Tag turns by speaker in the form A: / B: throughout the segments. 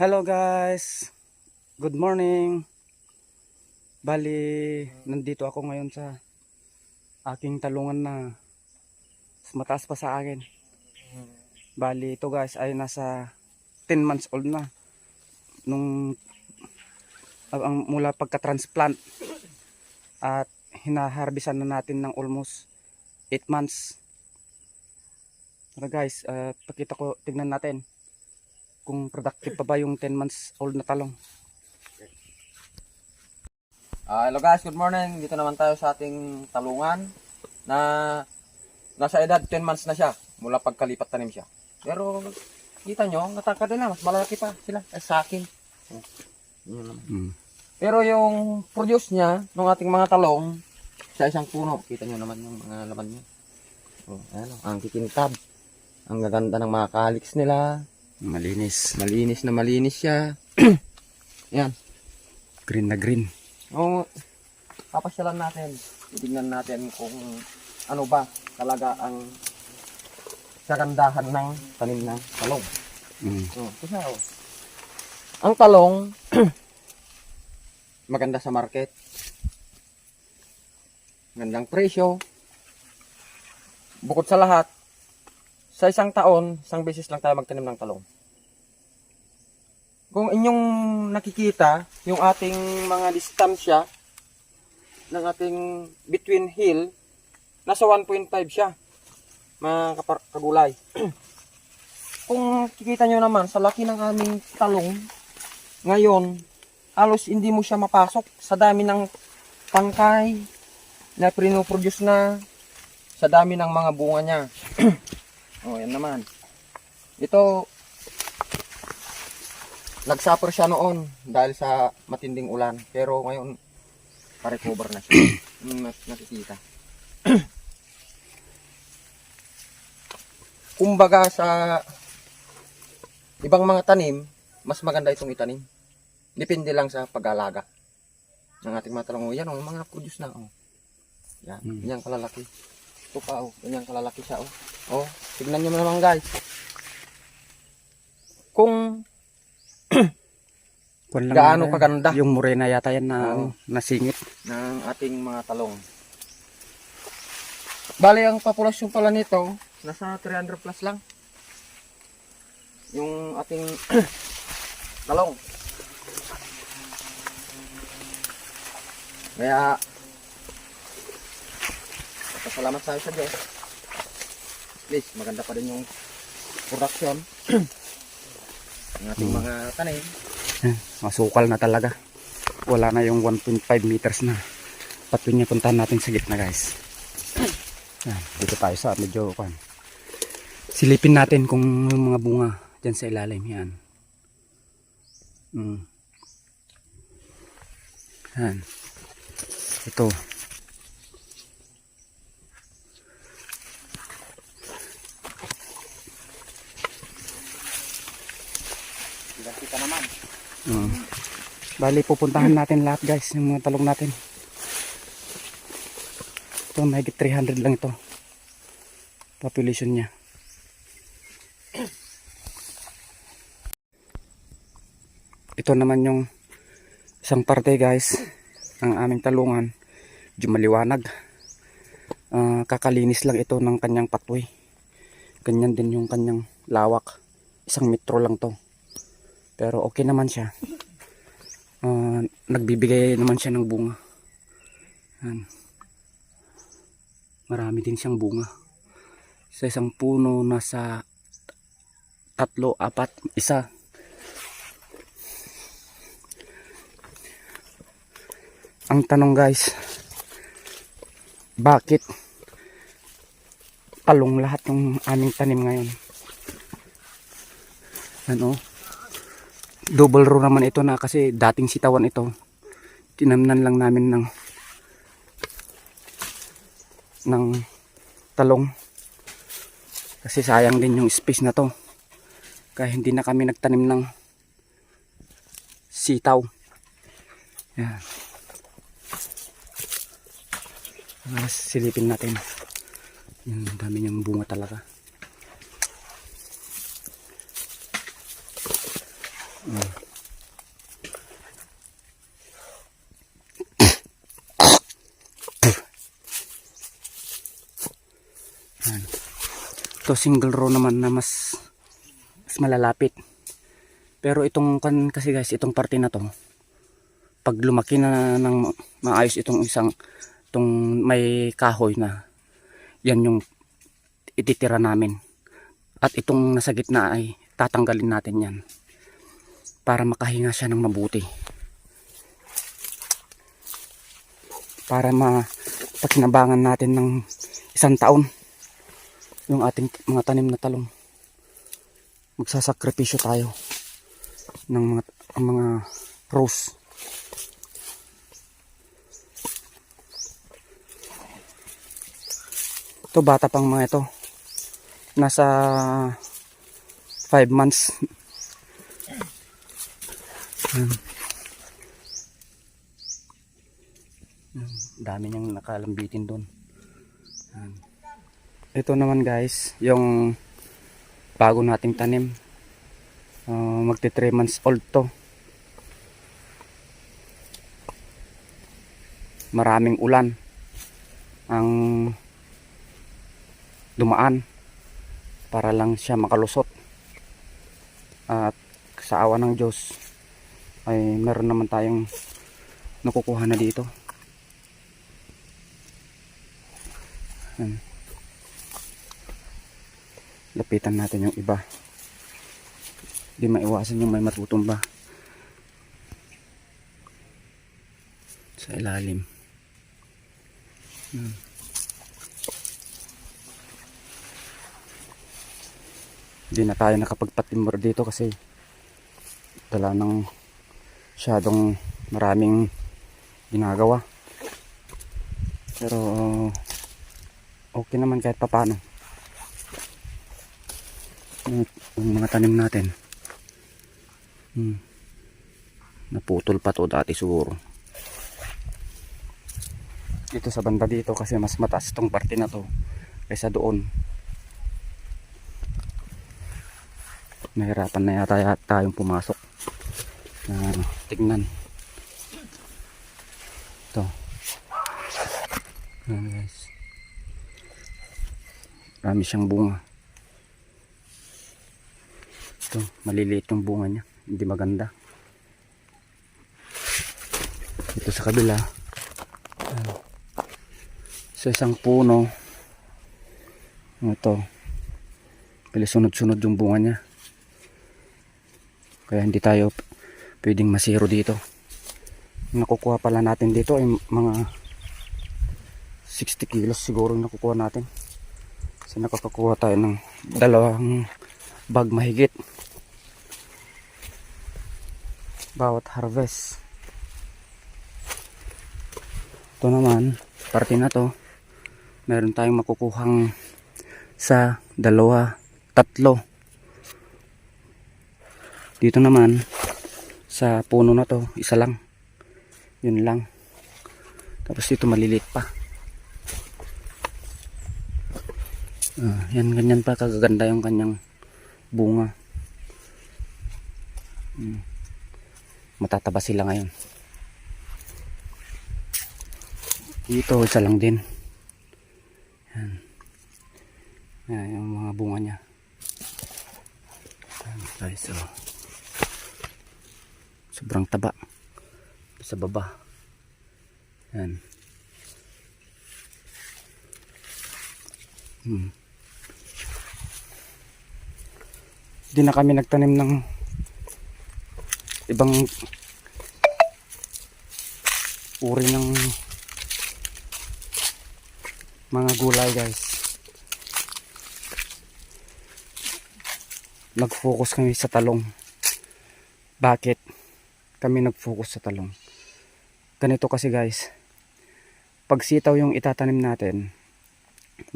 A: Hello guys. Good morning. Bali, nandito ako ngayon sa aking talungan na mas mataas pa sa akin. Bali, ito guys ay nasa 10 months old na. Nung ang mula pagka-transplant at hinaharbisan na natin ng almost 8 months. Tara guys, ah, pakita ko, tignan natin kung productive pa ba yung 10 months old na talong.
B: Ah, hello guys, good morning. Dito naman tayo sa ating talungan na nasa edad 10 months na siya mula pagkalipat tanim siya. Pero kita nyo, nataka din na, mas malalaki pa sila eh, sa akin. Naman.
A: Mm.
B: Pero yung produce niya ng ating mga talong sa isang puno, kita nyo naman yung mga laman niya. Oh, ayan, oh, ang kikintab. Ang gaganda ng mga calyx nila.
A: Malinis.
B: Malinis na malinis siya. Yan.
A: Green na green.
B: O, papasyalan natin. Titignan natin kung ano ba talaga ang kagandahan ng tanim ng talong.
A: Mm.
B: Oh, kasi oh. Ang talong, maganda sa market. Gandang presyo. Bukod sa lahat, sa isang taon, isang beses lang tayo magtanim ng talong. Kung inyong nakikita, yung ating mga distansya ng ating between hill, nasa 1.5 siya, mga kagulay. Kung kikita nyo naman, sa laki ng aming talong, ngayon, halos hindi mo siya mapasok sa dami ng tangkay na pinoproduce na, sa dami ng mga bunga niya. oh, yan naman. Ito, nagsuffer siya noon dahil sa matinding ulan. Pero ngayon, pa-recover na siya. Nas- nakikita. Kumbaga sa ibang mga tanim, mas maganda itong itanim. Depende lang sa pag-alaga ng ating mga talong. Yan, oh, mga produce na. Oh. Yan,
A: Hmm.
B: yan kalalaki. Ito pa, oh. Ganyan kalalaki siya, oh. Oh, tignan nyo naman, guys. Kung
A: lang
B: Gaano
A: yata,
B: kaganda?
A: Yung morena yata yan na ano, nasingit.
B: ng ating mga talong. Bali, ang populasyon pala nito, nasa 300 plus lang. Yung ating talong. Kaya, pasalamat tayo sa Diyos. At least, maganda pa din yung production ng ating mga tanim.
A: Eh, Masukal na talaga. Wala na yung 1.5 meters na. Patuloy puntahan natin sa gitna guys. Yan, dito tayo sa medyo kwan. Silipin natin kung yung mga bunga dyan sa ilalim. Yan. Mm. Yan. Ito.
B: Kita naman.
A: Mm. Bali, pupuntahan natin lahat guys, yung mga talong natin. Ito, mahigit 300 lang ito. Population niya. Ito naman yung isang parte guys, ng aming talungan. Medyo maliwanag. Ah, kakalinis lang ito ng kanyang patwi. Ganyan din yung kanyang lawak. Isang metro lang to. Pero okay naman siya. Ah, nagbibigay naman siya ng bunga. Yan. Marami din siyang bunga. Sa isang puno nasa tatlo, apat, isa. Ang tanong guys, bakit talong lahat yung aming tanim ngayon? Ano? Double row naman ito na kasi dating sitawan ito. Tinamnan lang namin ng ng talong. Kasi sayang din yung space na to. Kaya hindi na kami nagtanim ng sitaw. Yan. Mas silipin natin. Yung dami niyang bunga talaga Yan. Ito single row naman na mas mas malalapit. Pero itong kan kasi guys, itong parte na to, pag lumaki na ng maayos itong isang itong may kahoy na yan yung ititira namin. At itong nasa gitna ay tatanggalin natin yan para makahinga siya ng mabuti. Para mapakinabangan natin ng isang taon yung ating mga tanim na talong. Magsasakripisyo tayo ng mga, mga rose. Ito bata pang mga ito. Nasa 5 months. Yan. Yan. Dami niyang nakalambitin doon. Ito naman guys, yung bago nating tanim. Uh, magti 3 months old to. Maraming ulan ang dumaan para lang siya makalusot. At sa awa ng Diyos ay meron naman tayong nakukuha na dito. Yan. Lapitan natin yung iba. Hindi maiwasan yung may matutumba. Sa ilalim. Hmm. Hindi na tayo nakapagpatimber dito kasi dala ng masyadong maraming ginagawa. Pero okay naman kahit papano. Yung, mga tanim natin. Hmm. Naputol pa to dati siguro. Dito sa banda dito kasi mas mataas tong parte na to kaysa doon. Nahirapan na yata yata tayong pumasok. Na tignan. Ito. Ayan guys. Marami siyang bunga. Ito, maliliit yung bunga niya. Hindi maganda. Ito sa kabila. Ayan. Sa isang puno. Ito. Pili sunod-sunod yung bunga niya. Kaya hindi tayo pwedeng masiro dito. Nakukuha pala natin dito ay mga 60 kilos siguro nakukuha natin. Kasi nakakakuha tayo ng dalawang bag mahigit. Bawat harvest. Ito naman, parte na to. Meron tayong makukuhang sa dalawa, tatlo. Dito naman, sa puno na to, isa lang. Yun lang. Tapos dito maliliit pa. Ah, yan, ganyan pa kagaganda yung kanyang bunga. Hmm. Matataba sila ngayon. Dito, isa lang din. Yan. Yan, yung mga bunga niya. Guys, oh. Sobrang taba. Sa baba. Yan. Hmm. Hindi na kami nagtanim ng ibang uri ng mga gulay guys. Nag-focus kami sa talong. Bakit kami nag-focus sa talong? Ganito kasi guys. Pag sitaw yung itatanim natin,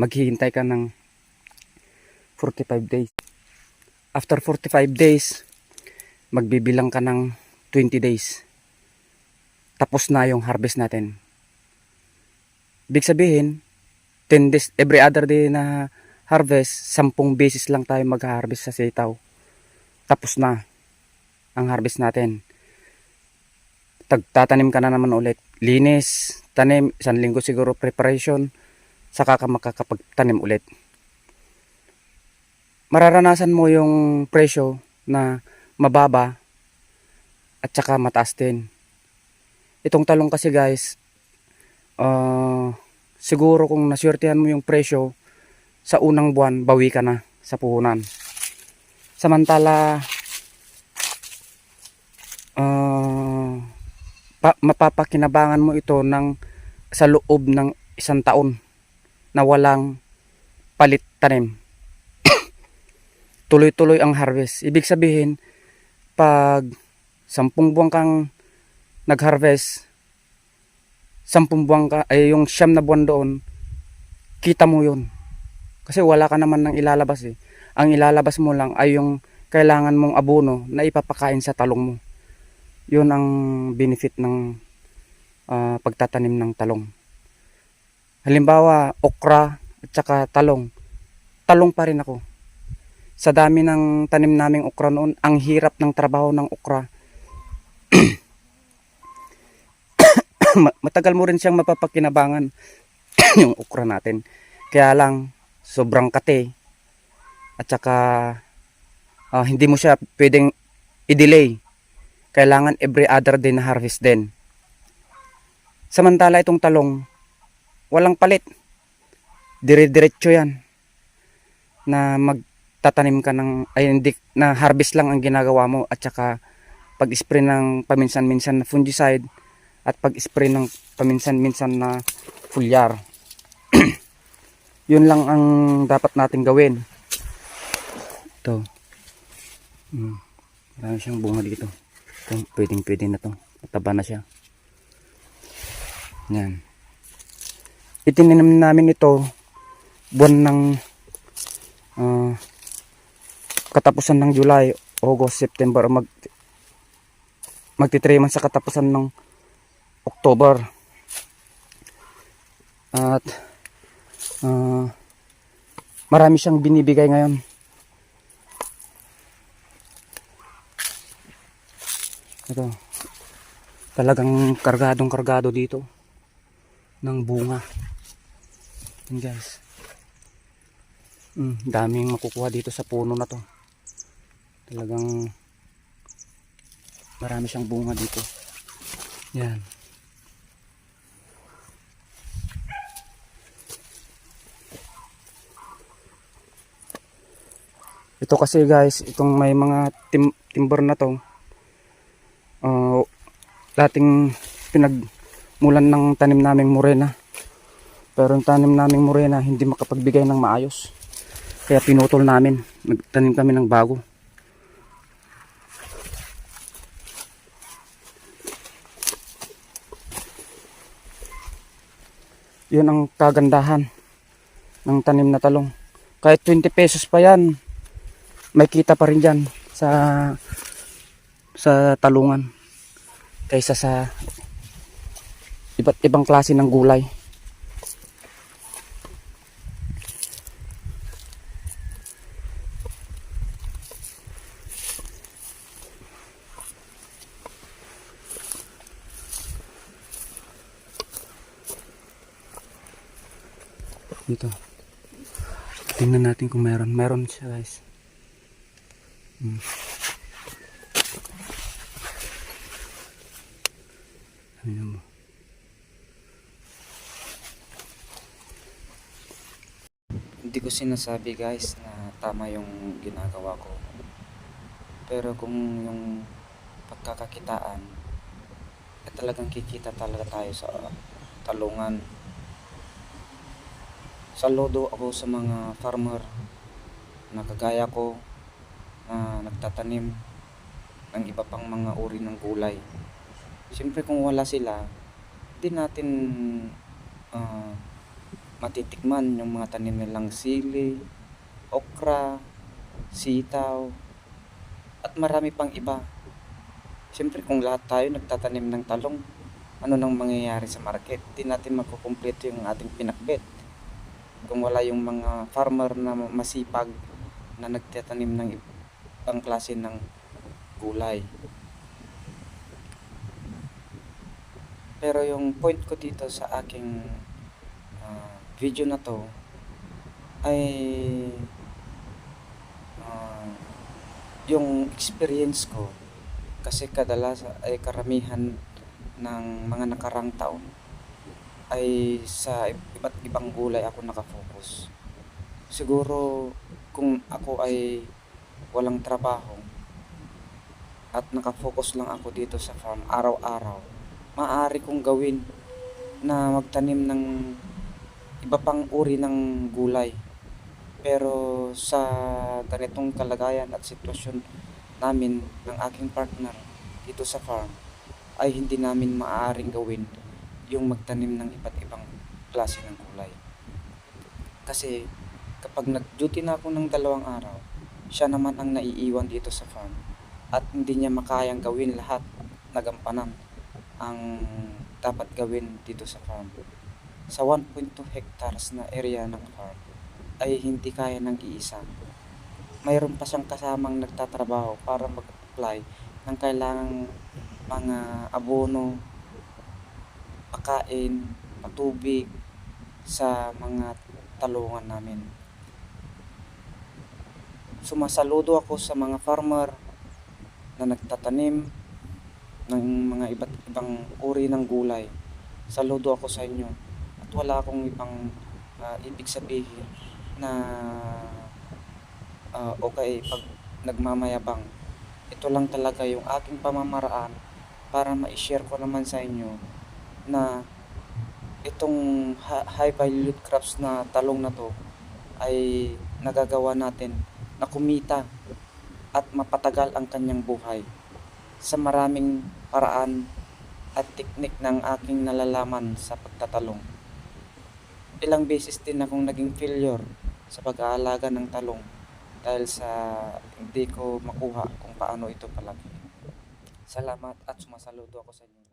A: maghihintay ka ng 45 days. After 45 days, magbibilang ka ng 20 days. Tapos na yung harvest natin. Big sabihin, 10 days, every other day na harvest, 10 beses lang tayo mag-harvest sa sitaw. Tapos na. ang harvest natin. Tagtatanim ka na naman ulit. Linis, tanim, isang linggo siguro preparation, saka ka makakapagtanim ulit. Mararanasan mo yung presyo na mababa at saka mataas din. Itong talong kasi guys, ah, siguro kung naswertehan mo yung presyo sa unang buwan, bawi ka na sa puhunan. Samantala, ah, pa- mapapakinabangan mo ito ng sa loob ng isang taon na walang palit tanim. Tuloy-tuloy ang harvest. Ibig sabihin, pag sampung buwan kang nag-harvest, sampung buwan ka, ay yung siyam na buwan doon, kita mo yun. Kasi wala ka naman ng ilalabas eh. Ang ilalabas mo lang ay yung kailangan mong abono na ipapakain sa talong mo. Yun ang benefit ng ah, pagtatanim ng talong. Halimbawa, okra at saka talong. Talong pa rin ako. Sa dami ng tanim naming okra noon, ang hirap ng trabaho ng okra. Ma- Matagal mo rin siyang mapapakinabangan yung okra natin. Kaya lang, sobrang kate. At saka, ah, hindi mo siya pwedeng i-delay. Kailangan every other day na harvest din. Samantala itong talong, walang palit. Dire-diretso yan. Na magtatanim ka ng, ay hindi, na harvest lang ang ginagawa mo at saka pag-spray ng paminsan-minsan na fungicide at pag-spray ng paminsan-minsan na foliar. Yun lang ang dapat natin gawin. Ito. Hmm. Marami siyang bunga dito. Ito, pwedeng pwede na to. Mataba na siya. Yan. Itinanim namin ito buwan ng ah, katapusan ng July, August, September mag magti 3 months sa katapusan ng October. At ah, marami siyang binibigay ngayon. Ito. Talagang kargadong kargado dito ng bunga. Yan guys. Mm, daming makukuha dito sa puno na to. Talagang marami siyang bunga dito. Yan. Ito kasi guys, itong may mga tim timber na to. Dating pinagmulan ng tanim naming morena. Pero yung tanim naming morena hindi makapagbigay ng maayos. Kaya pinutol namin. Nagtanim kami ng bago. Yun ang kagandahan ng tanim na talong. Kahit 20 pesos pa yan, may kita pa rin dyan sa sa talungan kaysa sa iba't ibang klase ng gulay. Dito. Tingnan natin kung meron. Meron siya guys. Hmm. Ano mo? Hindi ko sinasabi guys na tama yung ginagawa ko. Pero kung yung pagkakakitaan, eh, talagang kikita talaga tayo sa talungan. Saludo ako sa mga farmer na kagaya ko na nagtatanim ng iba pang mga uri ng gulay. Siyempre kung wala sila, di natin ah, matitikman yung mga tanim nilang sili, okra, sitaw, at marami pang iba. Siyempre kung lahat tayo nagtatanim ng talong, ano nang mangyayari sa market? Di natin makukumpleto yung ating pinakbet. Kung wala yung mga farmer na masipag na nagtatanim ng ibang klase ng
C: gulay. Pero yung point ko dito sa aking ah, video na to ay ah, yung experience ko kasi kadalas ay karamihan ng mga nakarang taon ay sa iba't ibang gulay ako nakafocus. Siguro kung ako ay walang trabaho at nakafocus lang ako dito sa farm araw-araw, maaari kong gawin na magtanim ng iba pang uri ng gulay. Pero sa ganitong kalagayan at sitwasyon namin ng aking partner dito sa farm ay hindi namin maaaring gawin yung magtanim ng iba't ibang klase ng gulay. Kasi kapag nag-duty na ako ng dalawang araw, siya naman ang naiiwan dito sa farm at hindi niya makayang gawin lahat na gampanan ang dapat gawin dito sa farm. Sa 1.2 hectares na area ng farm ay hindi kaya ng iisa. Mayroon pa siyang kasamang nagtatrabaho para mag-apply ng kailangang mga abono, pakain, patubig sa mga talungan namin. Sumasaludo ako sa mga farmer na nagtatanim ng mga iba't ibang uri ng gulay. Saludo ako sa inyo. At wala akong ibang ah, ibig sabihin na ah, okay pag nagmamayabang. Ito lang talaga yung aking pamamaraan para ma-share ko naman sa inyo na itong high value crops na talong na to ay nagagawa natin na kumita at mapatagal ang kanyang buhay sa maraming paraan at teknik ng aking nalalaman sa pagtatalong. Ilang beses din akong naging failure sa pag-aalaga ng talong dahil sa hindi ko makuha kung paano ito palagi. Salamat at sumasaludo ako sa inyo.